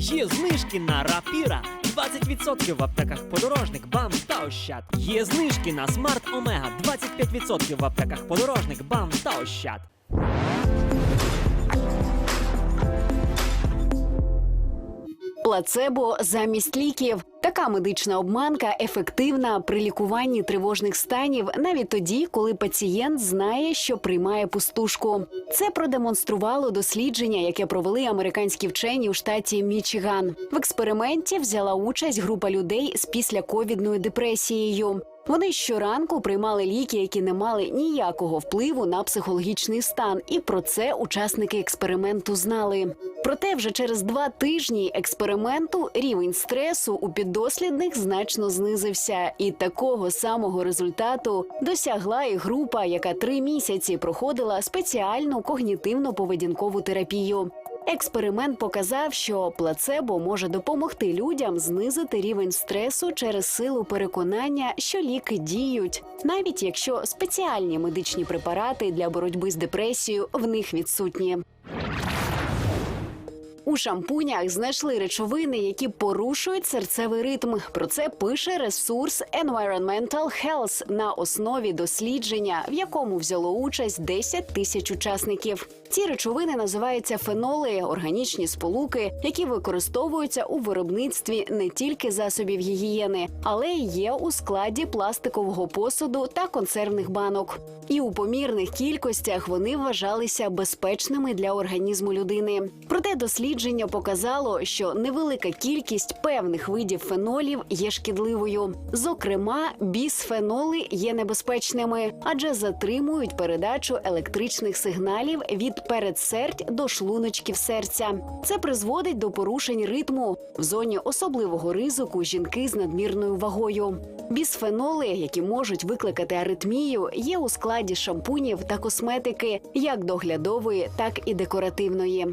Є знижки на рапіра. 20% в аптеках подорожник, бам та ощад. Є знижки на смарт Омега. 25% в аптеках подорожник, бам та ощад. Плацебо замість ліків. Така медична обманка ефективна при лікуванні тривожних станів навіть тоді, коли пацієнт знає, що приймає пустушку. Це продемонструвало дослідження, яке провели американські вчені у штаті Мічиган. В експерименті взяла участь група людей з післяковідною депресією. Вони щоранку приймали ліки, які не мали ніякого впливу на психологічний стан, і про це учасники експерименту знали. Проте вже через два тижні експерименту рівень стресу у піддослідних значно знизився, і такого самого результату досягла і група, яка три місяці проходила спеціальну когнітивно-поведінкову терапію. Експеримент показав, що плацебо може допомогти людям знизити рівень стресу через силу переконання, що ліки діють, навіть якщо спеціальні медичні препарати для боротьби з депресією в них відсутні. У шампунях знайшли речовини, які порушують серцевий ритм. Про це пише ресурс Environmental Health на основі дослідження, в якому взяло участь 10 тисяч учасників. Ці речовини називаються феноли, органічні сполуки, які використовуються у виробництві не тільки засобів гігієни, але й є у складі пластикового посуду та консервних банок. І у помірних кількостях вони вважалися безпечними для організму людини. Проте дослідження показало, що невелика кількість певних видів фенолів є шкідливою. Зокрема, бісфеноли є небезпечними, адже затримують передачу електричних сигналів від передсердь до шлуночків серця. Це призводить до порушень ритму в зоні особливого ризику жінки з надмірною вагою. Бісфеноли, які можуть викликати аритмію, є у складі шампунів та косметики, як доглядової, так і декоративної.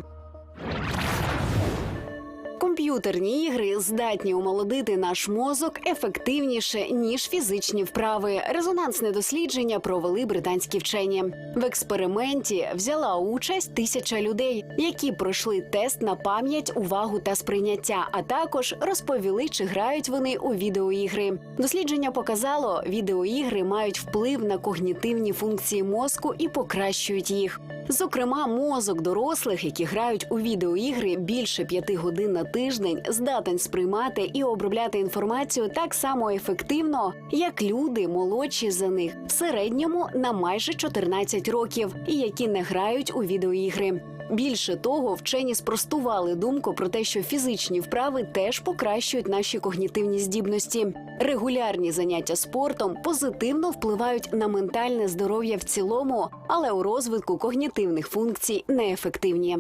Комп'ютерні ігри здатні омолодити наш мозок ефективніше ніж фізичні вправи. Резонансне дослідження провели британські вчені. В експерименті взяла участь тисяча людей, які пройшли тест на пам'ять, увагу та сприйняття, а також розповіли, чи грають вони у відеоігри. Дослідження показало, відеоігри мають вплив на когнітивні функції мозку і покращують їх. Зокрема, мозок дорослих, які грають у відеоігри більше п'яти годин на тиждень, здатен сприймати і обробляти інформацію так само ефективно, як люди молодші за них в середньому на майже 14 років, і які не грають у відеоігри. Більше того, вчені спростували думку про те, що фізичні вправи теж покращують наші когнітивні здібності. Регулярні заняття спортом позитивно впливають на ментальне здоров'я в цілому, але у розвитку когнітивних функцій неефективні.